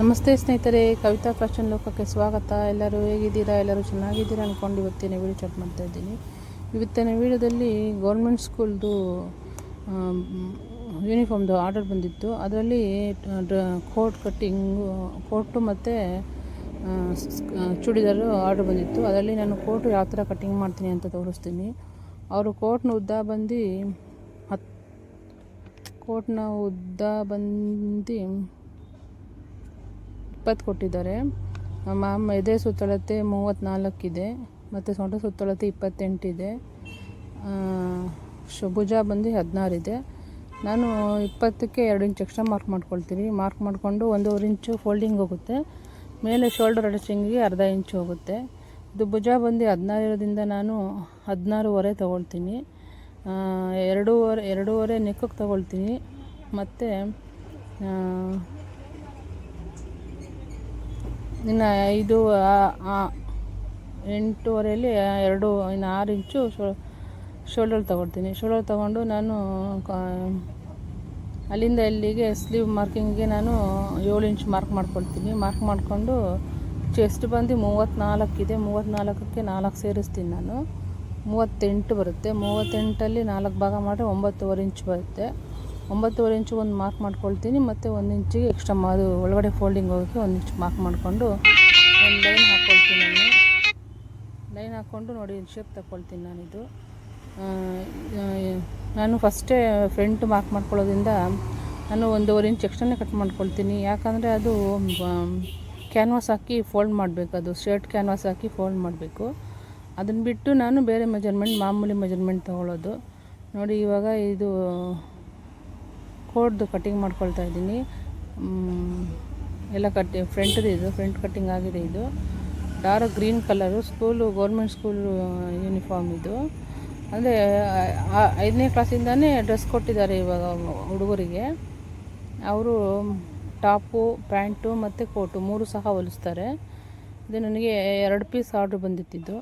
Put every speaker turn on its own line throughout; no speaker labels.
ನಮಸ್ತೆ ಸ್ನೇಹಿತರೆ, ಕವಿತಾ ಫ್ಯಾಷನ್ ಲೋಕಕ್ಕೆ ಸ್ವಾಗತ. ಎಲ್ಲರೂ ಹೇಗಿದ್ದೀರಾ? ಎಲ್ಲರೂ ಚೆನ್ನಾಗಿದ್ದೀರಾ ಅಂದ್ಕೊಂಡು ಇವತ್ತಿನ ವೀಡಿಯೋ ಚಾಟ್ ಮಾಡ್ತಾ ಇದ್ದೀನಿ. ಇವತ್ತಿನ ವೀಡಿಯೋದಲ್ಲಿ ಗೌರ್ಮೆಂಟ್ ಸ್ಕೂಲ್ದು ಯೂನಿಫಾರ್ಮ್ದು ಆರ್ಡರ್ ಬಂದಿತ್ತು. ಅದರಲ್ಲಿ ಕೋಟ್ ಕಟ್ಟಿಂಗು ಕೋಟು ಮತ್ತು ಚೂಡಿದಾರು ಆರ್ಡರ್ ಬಂದಿತ್ತು. ಅದರಲ್ಲಿ ನಾನು ಕೋಟು ಯಾವ ಥರ ಕಟ್ಟಿಂಗ್ ಮಾಡ್ತೀನಿ ಅಂತ ತೋರಿಸ್ತೀನಿ. ಅವರು ಕೋಟ್ನ ಉದ್ದ ಬಂದು ಹತ್ತು ಕೋಟ್ನ ಉದ್ದ ಬಂದು ಇಪ್ಪತ್ತು ಕೊಟ್ಟಿದ್ದಾರೆ. ಮ್ಯಾಮ್, ಎದೆ ಸುತ್ತಳತೆ ಮೂವತ್ತ್ನಾಲ್ಕಿದೆ ಮತ್ತು ಸೊಂಟ ಸುತ್ತಳತೆ ಇಪ್ಪತ್ತೆಂಟಿದೆ ಇದೆ. ಭುಜ ಬಂದು ಹದಿನಾರಿದೆ ನಾನು ಇಪ್ಪತ್ತಕ್ಕೆ ಎರಡು ಇಂಚ್ ಎಕ್ಸ್ಟ್ರಾ ಮಾರ್ಕ್ ಮಾಡ್ಕೊಳ್ತೀನಿ. ಮಾರ್ಕ್ ಮಾಡಿಕೊಂಡು ಒಂದೂವರೆ ಇಂಚು ಫೋಲ್ಡಿಂಗ್ ಹೋಗುತ್ತೆ. ಮೇಲೆ ಶೋಲ್ಡರ್ ಅಡಚಿಂಗಿಗೆ ಅರ್ಧ ಇಂಚು ಹೋಗುತ್ತೆ. ಇದು ಭುಜ ಬಂದು ಹದಿನಾರು ಇರೋದ್ರಿಂದ ನಾನು ಹದಿನಾರೂವರೆ ತೊಗೊಳ್ತೀನಿ. ಎರಡೂವರೆ ಎರಡೂವರೆ ನೆಕ್ಕಕ್ಕೆ ತೊಗೊಳ್ತೀನಿ. ಮತ್ತು ಇನ್ನು ಆ- ಎಂಟೂವರೆಯಲ್ಲಿ ಎರಡು, ಇನ್ನು ಆರು ಇಂಚು ಶೋಲ್ಡರ್ ತೊಗೊಳ್ತೀನಿ. ಶೋಲ್ಡರ್ ತೊಗೊಂಡು ನಾನು ಅಲ್ಲಿಂದ ಇಲ್ಲಿಗೆ ಸ್ಲೀವ್ ಮಾರ್ಕಿಂಗ್ಗೆ ನಾನು ಏಳು ಇಂಚ್ ಮಾರ್ಕ್ ಮಾಡ್ಕೊಳ್ತೀನಿ. ಮಾರ್ಕ್ ಮಾಡಿಕೊಂಡು ಚೆಸ್ಟ್ ಬಂದು ಮೂವತ್ತ್ನಾಲ್ಕಿದೆ ಮೂವತ್ತ್ನಾಲ್ಕಕ್ಕೆ ನಾಲ್ಕು ಸೇರಿಸ್ತೀನಿ ನಾನು. ಮೂವತ್ತೆಂಟು ಬರುತ್ತೆ. ಮೂವತ್ತೆಂಟಲ್ಲಿ ನಾಲ್ಕು ಭಾಗ ಮಾಡಿದ್ರೆ ಒಂಬತ್ತುವರೆ ಇಂಚ್ ಬರುತ್ತೆ. ಒಂಬತ್ತುವರೆ ಇಂಚು ಒಂದು ಮಾರ್ಕ್ ಮಾಡ್ಕೊಳ್ತೀನಿ, ಮತ್ತು ಒಂದು ಇಂಚಿಗೆ ಎಕ್ಸ್ಟ್ರಾ ಅದು ಒಳಗಡೆ ಫೋಲ್ಡಿಂಗ್ ಹೋಗೋಕ್ಕೆ ಒಂದು ಇಂಚ್ ಮಾರ್ಕ್ ಮಾಡಿಕೊಂಡು ಒಂದು ಲೈನ್ ಹಾಕ್ಕೊಳ್ತೀನಿ ನಾನು. ಲೈನ್ ಹಾಕ್ಕೊಂಡು ನೋಡಿ ಶೇಪ್ ತಗೊಳ್ತೀನಿ ನಾನಿದು ನಾನು ಫಸ್ಟೇ ಫ್ರಂಟ್ ಮಾರ್ಕ್ ಮಾಡ್ಕೊಳ್ಳೋದ್ರಿಂದ ನಾನು ಒಂದೂವರೆ ಇಂಚ್ ಎಕ್ಸ್ಟ್ರಾನೇ ಕಟ್ ಮಾಡ್ಕೊಳ್ತೀನಿ. ಯಾಕಂದರೆ ಅದು ಕ್ಯಾನ್ವಾಸ್ ಹಾಕಿ ಫೋಲ್ಡ್ ಮಾಡಬೇಕು, ಅದು ಶರ್ಟ್ ಕ್ಯಾನ್ವಾಸ್ ಹಾಕಿ ಫೋಲ್ಡ್ ಮಾಡಬೇಕು. ಅದನ್ನು ಬಿಟ್ಟು ನಾನು ಬೇರೆ ಮೆಜರ್ಮೆಂಟ್ ಮಾಮೂಲಿ ಮೆಜರ್ಮೆಂಟ್ ತೊಗೊಳ್ಳೋದು. ನೋಡಿ, ಇವಾಗ ಇದು ಕೋಡ್ದು ಕಟ್ಟಿಂಗ್ ಮಾಡ್ಕೊಳ್ತಾ ಇದ್ದೀನಿ. ಎಲ್ಲ ಕಟ್ಟಿ ಫ್ರಂಟ್ದು ಇದು ಫ್ರಂಟ್ ಕಟ್ಟಿಂಗ್ ಆಗಿದೆ ಇದು. Dark green colour school government school uniform ಇದು. ಅಂದರೆ ಐದನೇ ಕ್ಲಾಸಿಂದನೇ ಡ್ರೆಸ್ ಕೊಟ್ಟಿದ್ದಾರೆ ಇವಾಗ ಹುಡುಗರಿಗೆ. ಅವರು ಟಾಪು, ಪ್ಯಾಂಟು ಮತ್ತು ಕೋಟು ಮೂರು ಸಹ ಹೊಲಿಸ್ತಾರೆ. ಇದು ನನಗೆ ಎರಡು ಪೀಸ್ ಆರ್ಡ್ರ್ ಬಂದಿತ್ತಿದ್ದು.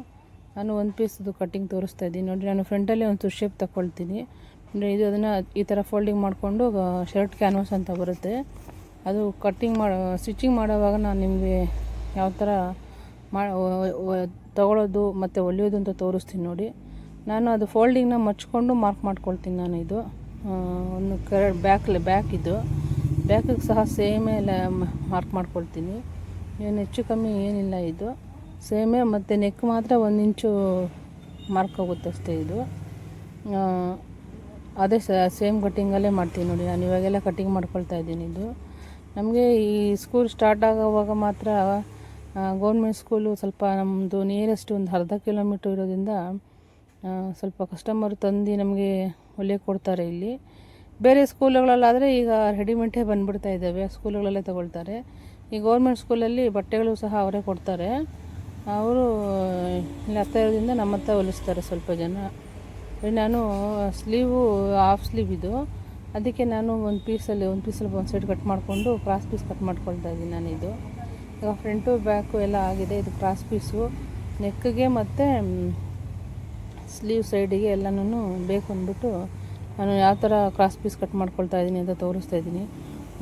ನಾನು ಒಂದು ಪೀಸ್ದು ಕಟ್ಟಿಂಗ್ ತೋರಿಸ್ತಾ ಇದ್ದೀನಿ. ನೋಡಿ, ನಾನು ಫ್ರಂಟಲ್ಲಿ ಒಂದು ಶೇಪ್ ತಗೊಳ್ತೀನಿ ಇದು ಅದನ್ನು ಈ ಥರ ಫೋಲ್ಡಿಂಗ್ ಮಾಡಿಕೊಂಡು ಶರ್ಟ್ ಕ್ಯಾನ್ವಾಸ್ ಅಂತ ಬರುತ್ತೆ. ಅದು ಕಟ್ಟಿಂಗ್ ಮಾಡೋ ಸ್ಟಿಚಿಂಗ್ ಮಾಡೋವಾಗ ನಾನು ನಿಮಗೆ ಯಾವ ಥರ ಮಾ ತಗೊಳ್ಳೋದು ಮತ್ತು ಹೊಲಿಯೋದು ಅಂತ ತೋರಿಸ್ತೀನಿ ನೋಡಿ. ನಾನು ಅದು ಫೋಲ್ಡಿಂಗ್ನ ಮಚ್ಕೊಂಡು ಮಾರ್ಕ್ ಮಾಡ್ಕೊಳ್ತೀನಿ ನಾನು ಇದು. ಒಂದು ಕರಡ್ ಬ್ಯಾಕ್ ಬ್ಯಾಕ್ ಇದು. ಬ್ಯಾಕಿಗೆ ಸಹ ಸೇಮೇ ಎಲ್ಲ ಮಾರ್ಕ್ ಮಾಡ್ಕೊಳ್ತೀನಿ. ಏನು ಹೆಚ್ಚು ಕಮ್ಮಿ ಏನಿಲ್ಲ ಇದು. ಸೇಮೇ ಮತ್ತು ನೆಕ್ ಮಾತ್ರ ಒಂದು ಇಂಚು ಮಾರ್ಕ್ ಆಗುತ್ತೆ ಅಷ್ಟೇ ಇದು. ಆ, ಸ ಸೇಮ್ ಕಟ್ಟಿಂಗಲ್ಲೇ ಮಾಡ್ತೀನಿ ನೋಡಿ ನಾನು. ಇವಾಗೆಲ್ಲ ಕಟ್ಟಿಂಗ್ ಮಾಡ್ಕೊಳ್ತಾ ಇದ್ದೀನಿ ಇದು. ನಮಗೆ ಈ ಸ್ಕೂಲ್ ಸ್ಟಾರ್ಟ್ ಆಗೋವಾಗ ಮಾತ್ರ ಗೌರ್ಮೆಂಟ್ ಸ್ಕೂಲು ಸ್ವಲ್ಪ ನಮ್ಮದು ನಿಯರೆಸ್ಟ್ ಒಂದು ಅರ್ಧ ಕಿಲೋಮೀಟ್ರ್ ಇರೋದ್ರಿಂದ ಸ್ವಲ್ಪ ಕಸ್ಟಮರ್ ತಂದು ನಮಗೆ ಒಲೆ ಕೊಡ್ತಾರೆ ಇಲ್ಲಿ. ಬೇರೆ ಸ್ಕೂಲುಗಳಲ್ಲಾದರೆ ಈಗ ರೆಡಿಮೇಡೇ ಬಂದುಬಿಡ್ತಾ ಇದ್ದಾವೆ. ಸ್ಕೂಲುಗಳಲ್ಲೇ ತಗೊಳ್ತಾರೆ. ಈ ಗೌರ್ಮೆಂಟ್ ಸ್ಕೂಲಲ್ಲಿ ಬಟ್ಟೆಗಳು ಸಹ ಅವರೇ ಕೊಡ್ತಾರೆ. ಅವರು ಇಲ್ಲಿ ಹತ್ತಿರದಿಂದ ನಮ್ಮ ಹತ್ರ ಹೊಲಿಸ್ತಾರೆ ಸ್ವಲ್ಪ ಜನ. ನಾನು ಸ್ಲೀವು ಹಾಫ್ ಸ್ಲೀವ್ ಇದು. ಅದಕ್ಕೆ ನಾನು ಒಂದು ಪೀಸಲ್ಲಿ ಒಂದು ಪೀಸಲ್ಲಿ ಒಂದು ಸೈಡ್ ಕಟ್ ಮಾಡಿಕೊಂಡು ಕ್ರಾಸ್ ಪೀಸ್ ಕಟ್ ಮಾಡ್ಕೊಳ್ತಾ ಇದ್ದೀನಿ ನಾನು ಇದು. ಈಗ ಫ್ರಂಟು ಬ್ಯಾಕು ಎಲ್ಲ ಆಗಿದೆ. ಇದು ಕ್ರಾಸ್ ಪೀಸು ನೆಕ್ಗೆ ಮತ್ತು ಸ್ಲೀವ್ ಸೈಡಿಗೆ ಎಲ್ಲನೂ ಬೇಕು ಅಂದ್ಬಿಟ್ಟು ನಾನು ಯಾವ ಥರ ಕ್ರಾಸ್ ಪೀಸ್ ಕಟ್ ಮಾಡ್ಕೊಳ್ತಾ ಇದ್ದೀನಿ ಅಂತ ತೋರಿಸ್ತಾ ಇದ್ದೀನಿ.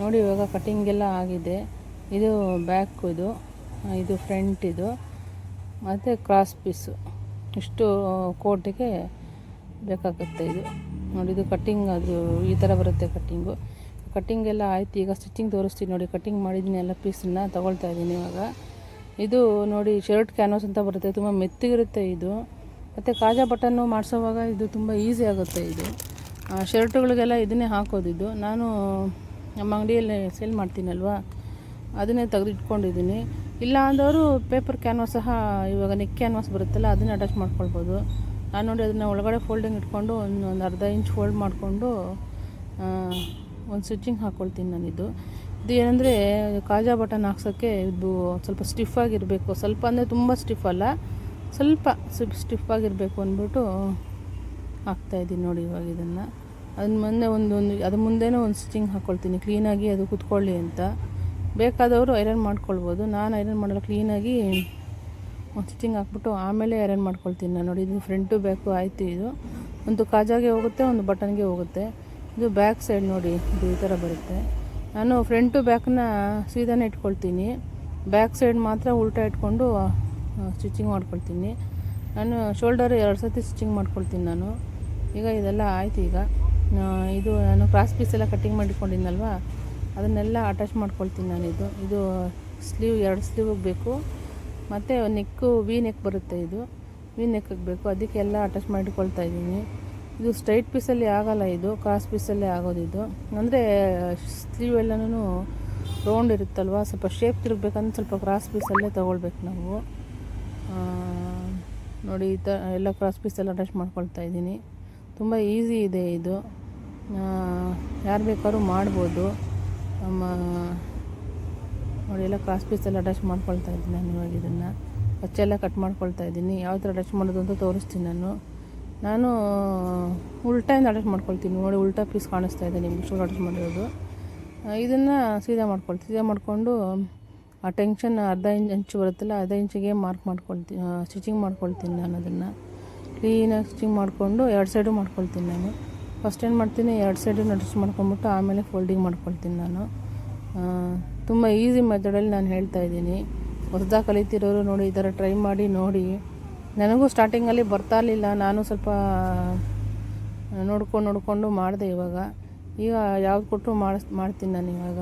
ನೋಡಿ, ಇವಾಗ ಕಟಿಂಗೆಲ್ಲ ಆಗಿದೆ. ಇದು ಬ್ಯಾಕ್ ಇದು ಇದು ಫ್ರಂಟ್ ಇದು. ಮತ್ತು ಕ್ರಾಸ್ ಪೀಸು ಇಷ್ಟು ಕೋಟಿಗೆ ಬೇಕಾಗುತ್ತೆ ಇದು. ನೋಡಿ, ಇದು ಕಟ್ಟಿಂಗ್ ಅದು, ಈ ಥರ ಬರುತ್ತೆ ಕಟ್ಟಿಂಗು ಕಟ್ಟಿಂಗ್ ಎಲ್ಲ ಆಯ್ತು, ಈಗ ಸ್ಟಿಚಿಂಗ್ ತೋರಿಸ್ತೀನಿ ನೋಡಿ. ಕಟ್ಟಿಂಗ್ ಮಾಡಿದ್ದೀನಿ ಎಲ್ಲ ಪೀಸನ್ನ ತೊಗೊಳ್ತಾ ಇದ್ದೀನಿ ಇವಾಗ. ಇದು ನೋಡಿ ಶರ್ಟ್ ಕ್ಯಾನ್ವಾಸ್ ಅಂತ ಬರುತ್ತೆ. ತುಂಬ ಮೆತ್ತಿಗಿರುತ್ತೆ ಇದು. ಮತ್ತು ಕಾಜಾ ಬಟನ್ನು ಮಾಡಿಸೋವಾಗ ಇದು ತುಂಬ ಈಸಿ ಆಗುತ್ತೆ ಇದು. ಶರ್ಟುಗಳಿಗೆಲ್ಲ ಇದನ್ನೇ ಹಾಕೋದು ಇದು. ನಾನು ನಮ್ಮ ಅಂಗಡಿಯಲ್ಲಿ ಸೇಲ್ ಮಾಡ್ತೀನಲ್ವಾ? ಅದನ್ನೇ ತೆಗೆದಿಟ್ಕೊಂಡಿದ್ದೀನಿ. ಇಲ್ಲ ಅಂದವರು ಪೇಪರ್ ಕ್ಯಾನ್ವಾಸ್ ಸಹ, ಇವಾಗ ನೆಕ್ ಕ್ಯಾನ್ವಾಸ್ ಬರುತ್ತಲ್ಲ, ಅದನ್ನೇ ಅಟ್ಯಾಚ್ ಮಾಡ್ಕೊಳ್ಬೋದು. ನೋಡಿ ಅದನ್ನು ಒಳಗಡೆ ಫೋಲ್ಡಿಂಗ್ ಇಟ್ಕೊಂಡು ಒಂದು ಒಂದು ಅರ್ಧ ಇಂಚ್ ಫೋಲ್ಡ್ ಮಾಡಿಕೊಂಡು ಒಂದು ಸ್ಟಿಚಿಂಗ್ ಹಾಕ್ಕೊಳ್ತೀನಿ ನಾನಿದು ಇದು. ಏನಂದರೆ, ಕಾಜಾ ಬಟನ್ ಹಾಕ್ಸೋಕ್ಕೆ ಇದು ಸ್ವಲ್ಪ ಸ್ಟಿಫ್ ಆಗಿರಬೇಕು. ಸ್ವಲ್ಪ ಅಂದರೆ ತುಂಬ ಸ್ಟಿಫ್ ಅಲ್ಲ, ಸ್ವಲ್ಪ ಸ್ಟಿಫ್ ಆಗಿರಬೇಕು ಅಂದ್ಬಿಟ್ಟು ಹಾಕ್ತಾಯಿದ್ದೀನಿ ನೋಡಿ ಇವಾಗ ಇದನ್ನು. ಅದನ್ನ ಮುಂದೆ ಒಂದು ಅದ್ರ ಮುಂದೆನೂ ಒಂದು ಸ್ಟಿಚಿಂಗ್ ಹಾಕ್ಕೊಳ್ತೀನಿ ಕ್ಲೀನಾಗಿ ಅದು ಕುತ್ಕೊಳ್ಳಿ ಅಂತ. ಬೇಕಾದವರು ಐರನ್ ಮಾಡ್ಕೊಳ್ಬೋದು. ನಾನು ಐರನ್ ಮಾಡಲ್ಲ ಕ್ಲೀನಾಗಿ ಸ್ಟಿಚಿಂಗ್ ಹಾಕ್ಬಿಟ್ಟು ಆಮೇಲೆ ಐರನ್ ಮಾಡ್ಕೊಳ್ತೀನಿ ನಾನು. ನೋಡಿ, ಇದು ಫ್ರಂಟು ಬ್ಯಾಕು ಆಯಿತು ಇದು. ಒಂದು ಕಾಜಾಗೆ ಹೋಗುತ್ತೆ, ಒಂದು ಬಟನ್ಗೆ ಹೋಗುತ್ತೆ. ಇದು ಬ್ಯಾಕ್ ಸೈಡ್ ನೋಡಿ, ಇದು ಈ ಥರ ಬರುತ್ತೆ. ನಾನು ಫ್ರಂಟು ಬ್ಯಾಕ್ನ ಸೀದಾನೆ ಇಟ್ಕೊಳ್ತೀನಿ. ಬ್ಯಾಕ್ ಸೈಡ್ ಮಾತ್ರ ಉಲ್ಟಾ ಇಟ್ಕೊಂಡು ಸ್ಟಿಚಿಂಗ್ ಮಾಡ್ಕೊಳ್ತೀನಿ. ನಾನು ಶೋಲ್ಡರ್ ಎರಡು ಸತಿ ಸ್ಟಿಚಿಂಗ್ ಮಾಡ್ಕೊಳ್ತೀನಿ ನಾನು. ಈಗ ಇದೆಲ್ಲ ಆಯಿತು ಈಗ. ಇದು ನಾನು ಕ್ರಾಸ್ ಪೀಸ್ ಎಲ್ಲ ಕಟ್ಟಿಂಗ್ ಮಾಡಿಕೊಂಡಿದ್ನಲ್ವ? ಅದನ್ನೆಲ್ಲ ಅಟ್ಯಾಚ್ ಮಾಡ್ಕೊಳ್ತೀನಿ ನಾನು ಇದು. ಇದು ಸ್ಲೀವ್ ಎರಡು ಸ್ಲೀವಿಗೆ ಬೇಕು. ಮತ್ತು ನೆಕ್ಕು ವಿ ನೆಕ್ ಬರುತ್ತೆ ಇದು. ವಿ ನೆಕ್ಗೆ ಬೇಕು ಅದಕ್ಕೆ ಎಲ್ಲ ಅಟ್ಯಾಚ್ ಮಾಡಿಕೊಳ್ತಾ ಇದ್ದೀನಿ. ಇದು ಸ್ಟ್ರೈಟ್ ಪೀಸಲ್ಲಿ ಆಗಲ್ಲ ಇದು. ಕ್ರಾಸ್ ಪೀಸಲ್ಲೇ ಆಗೋದು ಇದು. ಅಂದರೆ ಸ್ಲೀವ್ ಎಲ್ಲನೂ ರೌಂಡ್ ಇರುತ್ತಲ್ವ? ಸ್ವಲ್ಪ ಶೇಪ್ ತಿರುಗಬೇಕಂದ್ರೆ ಸ್ವಲ್ಪ ಕ್ರಾಸ್ ಪೀಸಲ್ಲೇ ತೊಗೊಳ್ಬೇಕು ನಾವು. ನೋಡಿ, ಈ ಥರ ಎಲ್ಲ ಕ್ರಾಸ್ ಪೀಸಲ್ಲಿ ಅಟ್ಯಾಚ್ ಮಾಡ್ಕೊಳ್ತಾ ಇದ್ದೀನಿ. ತುಂಬ ಈಸಿ ಇದೆ ಇದು. ಯಾರು ಬೇಕಾದ್ರೂ ಮಾಡ್ಬೋದು. ನಮ್ಮ ನೋಡಿ, ಎಲ್ಲ ಕ್ರಾಸ್ ಪೀಸೆಲ್ಲ ಅಟ್ಯಾಚ್ ಮಾಡ್ಕೊಳ್ತಾ ಇದ್ದೀನಿ ನಾನು ಇವಾಗ ಇದನ್ನು. ಅಚ್ಚೆಲ್ಲ ಕಟ್ ಮಾಡ್ಕೊಳ್ತಾ ಇದ್ದೀನಿ. ಯಾವ ಥರ ಅಟ್ಯಾಚ್ ಮಾಡೋದು ಅಂತ ತೋರಿಸ್ತೀನಿ ನಾನು. ನಾನು ಉಲ್ಟಾಯಿಂದ ಅಟ್ಯಾಚ್ ಮಾಡ್ಕೊಳ್ತೀನಿ. ನೋಡಿ, ಉಲ್ಟಾ ಪೀಸ್ ಕಾಣಿಸ್ತಾ ಇದೆ ನಿಮ್ಗೆ ಶೂಲ್ ಅಟ್ಯಾಚ್ ಮಾಡಿರೋದು. ಇದನ್ನು ಸೀದಾ ಮಾಡ್ಕೊಳ್ತೀನಿ. ಸೀದಾ ಮಾಡಿಕೊಂಡು, ಆ ಟೆನ್ಷನ್ ಅರ್ಧ ಇಂಚ್ ಅಂಚು ಬರುತ್ತಲ್ಲ, ಅರ್ಧ ಇಂಚಿಗೆ ಮಾರ್ಕ್ ಮಾಡ್ಕೊಳ್ತೀನಿ. ಸ್ಟಿಚಿಂಗ್ ಮಾಡ್ಕೊಳ್ತೀನಿ ನಾನು ಅದನ್ನು. ಕ್ಲೀನಾಗಿ ಸ್ಟಿಚಿಂಗ್ ಮಾಡಿಕೊಂಡು ಎರಡು ಸೈಡು ಮಾಡ್ಕೊಳ್ತೀನಿ ನಾನು. ಫಸ್ಟ್ ಏನು ಮಾಡ್ತೀನಿ, ಎರಡು ಸೈಡು ಅಟ್ಯಾಚ್ ಮಾಡ್ಕೊಂಬಿಟ್ಟು ಆಮೇಲೆ ಫೋಲ್ಡಿಂಗ್ ಮಾಡ್ಕೊಳ್ತೀನಿ ನಾನು. ತುಂಬ ಈಸಿ ಮೆಥಡಲ್ಲಿ ನಾನು ಹೇಳ್ತಾ ಇದ್ದೀನಿ. ಹೊಸದಾಗಿ ಕಲಿತಿರೋರು ನೋಡಿ ಈ ಥರ ಟ್ರೈ ಮಾಡಿ ನೋಡಿ. ನನಗೂ ಸ್ಟಾರ್ಟಿಂಗಲ್ಲಿ ಬರ್ತಾ ಇರಲಿಲ್ಲ. ನಾನು ಸ್ವಲ್ಪ ನೋಡ್ಕೊಂಡು, ನೋಡಿಕೊಂಡು ಮಾಡಿದೆ ಇವಾಗ. ಈಗ ಯಾವ್ದು ಕೊಟ್ಟರು ಮಾಡಿಸ್ ಮಾಡ್ತೀನಿ ನಾನು ಇವಾಗ.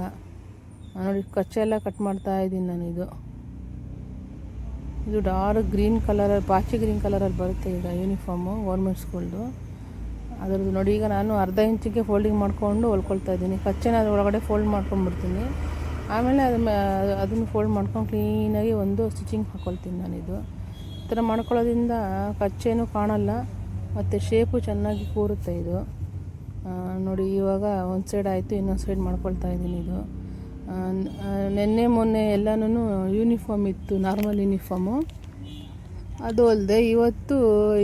ನೋಡಿ, ಕಚ್ಚೆ ಎಲ್ಲ ಕಟ್ ಮಾಡ್ತಾ ಇದ್ದೀನಿ ನಾನು ಇದು. ಇದು ಡಾರ್ಕ್ ಗ್ರೀನ್ ಕಲರಲ್ಲಿ ಪಾಚಿ ಗ್ರೀನ್ ಕಲರಲ್ಲಿ ಬರುತ್ತೆ ಈಗ ಯೂನಿಫಾರ್ಮು ಗೌರ್ಮೆಂಟ್ ಸ್ಕೂಲ್ದು ಅದರದ್ದು ನೋಡಿ, ಈಗ ನಾನು ಅರ್ಧ ಇಂಚಿಗೆ ಫೋಲ್ಡಿಂಗ್ ಮಾಡಿಕೊಂಡು ಹೊಲ್ಕೊಳ್ತಾ ಇದ್ದೀನಿ. ಕಚ್ಚೆನ ಅದ್ರ ಒಳಗಡೆ ಫೋಲ್ಡ್ ಮಾಡ್ಕೊಂಡ್ಬಿಡ್ತೀನಿ. ಆಮೇಲೆ ಅದನ್ನ, ಅದನ್ನು ಫೋಲ್ಡ್ ಮಾಡ್ಕೊಂಡು ಕ್ಲೀನಾಗಿ ಒಂದು ಸ್ಟಿಚಿಂಗ್ ಹಾಕ್ಕೊಳ್ತೀನಿ ನಾನಿದು ಈ ಥರ ಮಾಡ್ಕೊಳ್ಳೋದ್ರಿಂದ ಕಚ್ಚೇನೂ ಕಾಣಲ್ಲ, ಮತ್ತು ಶೇಪು ಚೆನ್ನಾಗಿ ಕೂರುತ್ತೆ ಇದು. ನೋಡಿ ಇವಾಗ ಒಂದು ಸೈಡ್ ಆಯಿತು, ಇನ್ನೊಂದು ಸೈಡ್ ಮಾಡ್ಕೊಳ್ತಾ ಇದ್ದೀನಿ ಇದು. ನಿನ್ನೆ, ಮೊನ್ನೆ ಎಲ್ಲನೂ ಯೂನಿಫಾರ್ಮ್ ಇತ್ತು ನಾರ್ಮಲ್ ಯೂನಿಫಾರ್ಮು ಅದು ಅಲ್ಲದೆ ಇವತ್ತು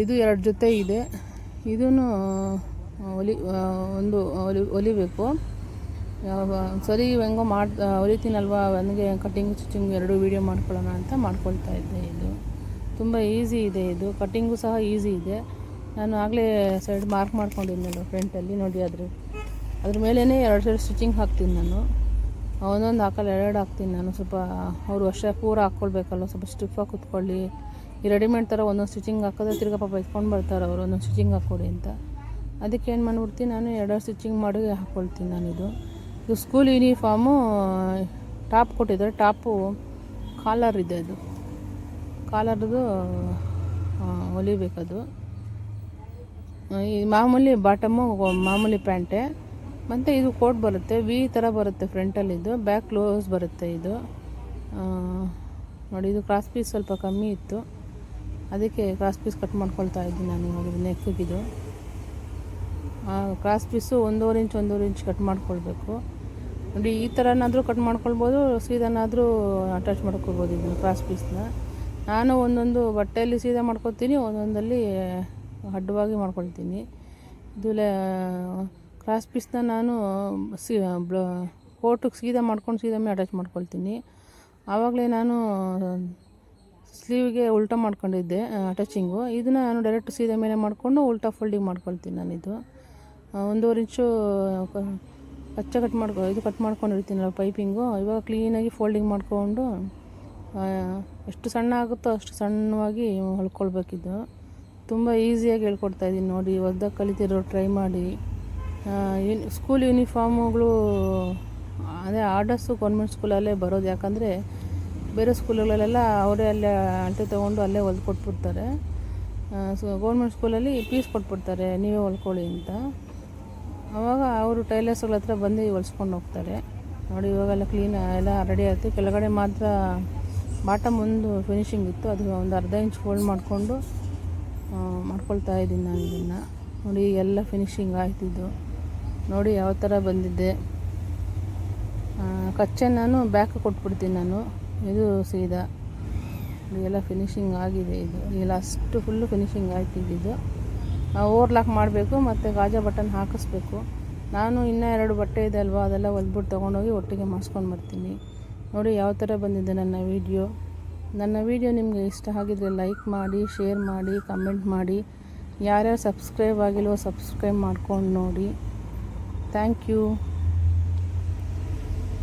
ಇದು ಎರಡು ಜೊತೆ ಇದೆ. ಇದೂ ಹೊಲಿ ಒಂದು ಹೊಲಿ ಹೊಲಿಬೇಕು ಸರಿ ಹೆಂಗೋ ಮಾಡಿ ಹೊಲಿತೀನಲ್ವ ನನಗೆ ಕಟ್ಟಿಂಗ್ ಸ್ಟಿಚಿಂಗ್ ಎರಡು ವೀಡಿಯೋ ಮಾಡ್ಕೊಳ್ಳೋಣ ಅಂತ ಮಾಡ್ಕೊಳ್ತಾ ಇದ್ದೆ ಇದು. ತುಂಬ ಈಸಿ ಇದೆ ಇದು. ಕಟ್ಟಿಂಗು ಸಹ ಈಸಿ ಇದೆ. ನಾನು ಆಗಲೇ ಸೈಡ್ ಮಾರ್ಕ್ ಮಾಡ್ಕೊಂಡಿದ್ನಲ್ಲ ಫ್ರಂಟಲ್ಲಿ ನೋಡಿ ಅದ್ರ ಅದ್ರ ಮೇಲೇ ಎರಡು ಸೈಡ್ ಸ್ಟಿಚಿಂಗ್ ಹಾಕ್ತೀನಿ ನಾನು. ಒಂದೊಂದು ಹಾಕಲ್ಲ, ಎರಡು ಹಾಕ್ತೀನಿ ನಾನು. ಸ್ವಲ್ಪ ಅವರು ವರ್ಷ ಪೂರ ಹಾಕ್ಕೊಳ್ಬೇಕಲ್ಲ ಸ್ವಲ್ಪ ಸ್ಟಿಫಾಗಿ ಕುತ್ಕೊಳ್ಳಿ. ಈ ರೆಡಿಮೇಡ್ ಥರ ಒಂದೊಂದು ಸ್ಟಿಚಿಂಗ್ ಹಾಕಿದ್ರೆ ತಿರ್ಗಾ ಪಾಪ ಎತ್ಕೊಂಡು ಬರ್ತಾರೆ ಅವರು, ಒಂದೊಂದು ಸ್ಟಿಚಿಂಗ್ ಹಾಕ್ಕೊಡಿ ಅಂತ. ಅದಕ್ಕೆ ಏನು ಮಾಡಿಬಿಡ್ತೀನಿ, ನಾನು ಎರಡು ಸ್ಟಿಚಿಂಗ್ ಮಾಡಿ ಹಾಕ್ಕೊಳ್ತೀನಿ ನಾನಿದು ಇದು ಸ್ಕೂಲ್ ಯೂನಿಫಾರ್ಮು ಟಾಪ್ ಕೊಟ್ಟಿದ್ದಾರೆ. ಟಾಪು ಕಾಲರ್ ಇದೆ ಅದು ಕಾಲರ್ದು ಹೊಲಿಬೇಕದು ಈ ಮಾಮೂಲಿ ಬಾಟಮು ಮಾಮೂಲಿ ಪ್ಯಾಂಟೆ ಮತ್ತು ಇದು ಕೋಟ್ ಬರುತ್ತೆ. ವಿ ಥರ ಬರುತ್ತೆ ಫ್ರಂಟಲ್ಲಿದ್ದು ಬ್ಯಾಕ್ ಕ್ಲೋಸ್ ಬರುತ್ತೆ ಇದು. ನೋಡಿ, ಇದು ಕ್ರಾಸ್ ಪೀಸ್ ಸ್ವಲ್ಪ ಕಮ್ಮಿ ಇತ್ತು. ಅದಕ್ಕೆ ಕ್ರಾಸ್ ಪೀಸ್ ಕಟ್ ಮಾಡ್ಕೊಳ್ತಾ ಇದ್ದೀನಿ ನಾನು ಇವಾಗ ನೆಕ್ಕಿದು ಕ್ರಾಸ್ ಪೀಸು ಒಂದೂವರೆ ಇಂಚ್ ಒಂದೂವರೆ ಇಂಚ್ ಕಟ್ ಮಾಡ್ಕೊಳ್ಬೇಕು. ನೋಡಿ, ಈ ಥರನಾದರೂ ಕಟ್ ಮಾಡ್ಕೊಳ್ಬೋದು, ಸೀದನಾದರೂ ಅಟ್ಯಾಚ್ ಮಾಡ್ಕೊಳ್ಬೋದು ಇದನ್ನು ಕ್ರಾಸ್ ಪೀಸ್ನ ನಾನು ಒಂದೊಂದು ಬಟ್ಟೆಯಲ್ಲಿ ಸೀದಾ ಮಾಡ್ಕೊತೀನಿ, ಒಂದೊಂದಲ್ಲಿ ಅಡ್ಡವಾಗಿ ಮಾಡ್ಕೊಳ್ತೀನಿ. ಇದು ಕ್ರಾಸ್ ಪೀಸ್ನ ನಾನು ಸಿ, ಬ್ಲ ಕೋಟಿಗೆ ಸೀದಾ ಮಾಡ್ಕೊಂಡು ಸೀದಾ ಮೇಲೆ ಅಟ್ಯಾಚ್ ಮಾಡ್ಕೊಳ್ತೀನಿ. ಆವಾಗಲೇ ನಾನು ಸ್ಲೀವ್ಗೆ ಉಲ್ಟಾ ಮಾಡ್ಕೊಂಡಿದ್ದೆ ಅಟ್ಯಾಚಿಂಗು ಇದನ್ನು ನಾನು ಡೈರೆಕ್ಟ್ ಸೀದಾ ಮೇಲೆ ಮಾಡಿಕೊಂಡು ಉಲ್ಟಾ ಫೋಲ್ಡಿಂಗ್ ಮಾಡ್ಕೊಳ್ತೀನಿ ನಾನಿದು. ಒಂದೂವರೆ ಇಂಚು ಕಚ್ಚೆ ಕಟ್ ಮಾಡ್ಕೊ, ಇದು ಕಟ್ ಮಾಡ್ಕೊಂಡಿರ್ತೀನಲ್ಲ ಪೈಪಿಂಗು, ಇವಾಗ ಕ್ಲೀನಾಗಿ ಫೋಲ್ಡಿಂಗ್ ಮಾಡಿಕೊಂಡು ಎಷ್ಟು ಸಣ್ಣ ಆಗುತ್ತೋ ಅಷ್ಟು ಸಣ್ಣವಾಗಿ ಹೊಲ್ಕೊಳ್ಬೇಕಿದ್ದು ತುಂಬ ಈಸಿಯಾಗಿ ಹೇಳ್ಕೊಡ್ತಾ ಇದ್ದೀನಿ ನೋಡಿ ಒದ್ದಾಗ ಕಲಿತಿರೋ ಟ್ರೈ ಮಾಡಿ. ಸ್ಕೂಲ್ ಯೂನಿಫಾರ್ಮ್ಗಳು ಅದೇ ಆರ್ಡರ್ಸು ಗೌರ್ಮೆಂಟ್ ಸ್ಕೂಲಲ್ಲೇ ಬರೋದು, ಯಾಕಂದರೆ ಬೇರೆ ಸ್ಕೂಲ್ಗಳಲ್ಲೆಲ್ಲ ಅವರೇ ಅಲ್ಲೇ ಅಂಟೆ ತೊಗೊಂಡು ಅಲ್ಲೇ ಹೊಲ್ದು ಕೊಟ್ಬಿಡ್ತಾರೆ ಸೊ ಗೌರ್ಮೆಂಟ್ ಸ್ಕೂಲಲ್ಲಿ ಪೀಸ್ ಕೊಟ್ಬಿಡ್ತಾರೆ, ನೀವೇ ಹೊಲ್ಕೊಳ್ಳಿ ಅಂತ. ಆವಾಗ ಅವರು ಟೈಲರ್ಸ್ಗಳ ಹತ್ರ ಬಂದು ಹೊಲಿಸ್ಕೊಂಡು ಹೋಗ್ತಾರೆ. ನೋಡಿ, ಇವಾಗೆಲ್ಲ ಕ್ಲೀನ್ ಎಲ್ಲ ರೆಡಿ ಆಯಿತು. ಕೆಳಗಡೆ ಮಾತ್ರ ಬಾಟಮ್ ಒಂದು ಫಿನಿಶಿಂಗ್ ಇತ್ತು. ಅದು ಒಂದು ಅರ್ಧ ಇಂಚ್ ಫೋಲ್ಡ್ ಮಾಡಿಕೊಂಡು ಮಾಡ್ಕೊಳ್ತಾ ಇದ್ದೀನಿ ನಾನು ಇದನ್ನು. ನೋಡಿ, ಎಲ್ಲ ಫಿನಿಶಿಂಗ್ ಆಯ್ತಿದ್ದು ನೋಡಿ, ಯಾವ ಥರ ಬಂದಿದ್ದೆ ಕಚ್ಚೆ ನಾನು ಬ್ಯಾಕ್ ಕೊಟ್ಬಿಡ್ತೀನಿ ನಾನು. ಇದು ಸೀದಾ. ಎಲ್ಲ ಫಿನಿಶಿಂಗ್ ಆಗಿದೆ ಇದು. ಈ ಅಷ್ಟು ಫುಲ್ಲು ಫಿನಿಶಿಂಗ್ ಆಯ್ತು ಇದು. ಓವರ್ಲಾಕ್ ಮಾಡಬೇಕು ಮತ್ತು ಗಾಜಾ ಬಟನ್ ಹಾಕಿಸ್ಬೇಕು. ನಾನು ಇನ್ನೂ ಎರಡು ಬಟ್ಟೆ ಇದೆ ಅಲ್ವಾ, ಅದೆಲ್ಲ ಹೊಲ್ಬಿಟ್ಟು ತೊಗೊಂಡೋಗಿ ಒಟ್ಟಿಗೆ ಮಾಡಿಸ್ಕೊಂಡು ಬರ್ತೀನಿ. ನೋಡಿ ಯಾವ ಥರ ಬಂದಿದೆ ನನ್ನ ವಿಡಿಯೋ ನನ್ನ ವಿಡಿಯೋ ನಿಮಗೆ ಇಷ್ಟ ಆಗಿದ್ರೆ ಲೈಕ್ ಮಾಡಿ ಶೇರ್ ಮಾಡಿ ಕಮೆಂಟ್ ಮಾಡಿ. ಯಾರ್ಯಾರು ಸಬ್ಸ್ಕ್ರೈಬ್ ಆಗಿಲ್ವೋ ಸಬ್ಸ್ಕ್ರೈಬ್ ಮಾಡ್ಕೊಂಡು ನೋಡಿ. Thank you